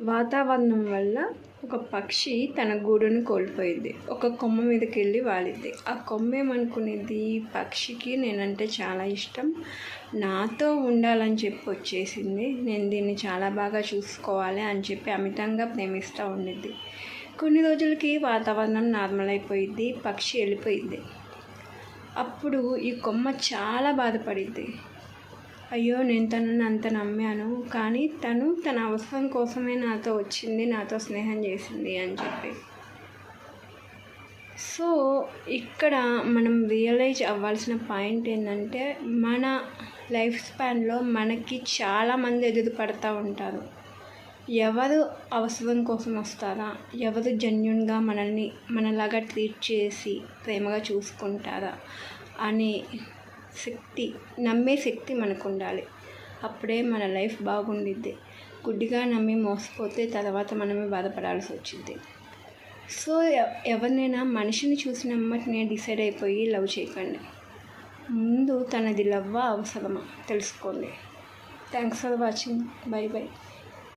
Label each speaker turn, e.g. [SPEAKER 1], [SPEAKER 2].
[SPEAKER 1] వాతావరణం వల్ల ఒక పక్షి తన గూడును కోల్పోయింది. ఒక కొమ్మ మీదకి వెళ్ళి వాలిద్ది ఆ కొమ్మ ఏమనుకునేది? పక్షికి నేనంటే చాలా ఇష్టం. నాతో ఉండాలని చెప్పి వచ్చేసింది. నేను దీన్ని చాలా బాగా చూసుకోవాలి అని చెప్పి అమితంగా ప్రేమిస్తూ ఉండిద్ది కొన్ని రోజులకి వాతావరణం నార్మల్ అయిపోయింది. పక్షి వెళ్ళిపోయింది. అప్పుడు ఈ కొమ్మ చాలా బాధపడిద్ది అయ్యో నేను తనని అంత నమ్మాను కానీ తను తన అవసరం కోసమే నాతో వచ్చింది నాతో స్నేహం చేసింది అని చెప్పి. సో ఇక్కడ మనం రియలైజ్ అవ్వాల్సిన పాయింట్ ఏంటంటే మన లైఫ్ స్పాన్లో మనకి చాలామంది ఎదురు పడతా ఉంటారు. ఎవరు అవసరం కోసం వస్తారా? ఎవరు జెన్యున్గా మనల్ని మనలాగా ట్రీట్ చేసి ప్రేమగా చూసుకుంటారా? అనే శక్తి నమ్మే శక్తి మనకు ఉండాలి అప్పుడే మన లైఫ్ బాగుండిద్ది. గుడ్డిగా నమ్మి మోసపోతే తర్వాత మనమే బాధపడాల్సి వచ్చింది. సో ఎ- ఎవరినైనా మనిషిని చూసిన వెంటనే డిసైడ్ అయిపోయి లవ్ చేయకండి. ముందు తనది లవ్వా అవసరమా? తెలుసుకోండి. Thanks for watching. Bye bye.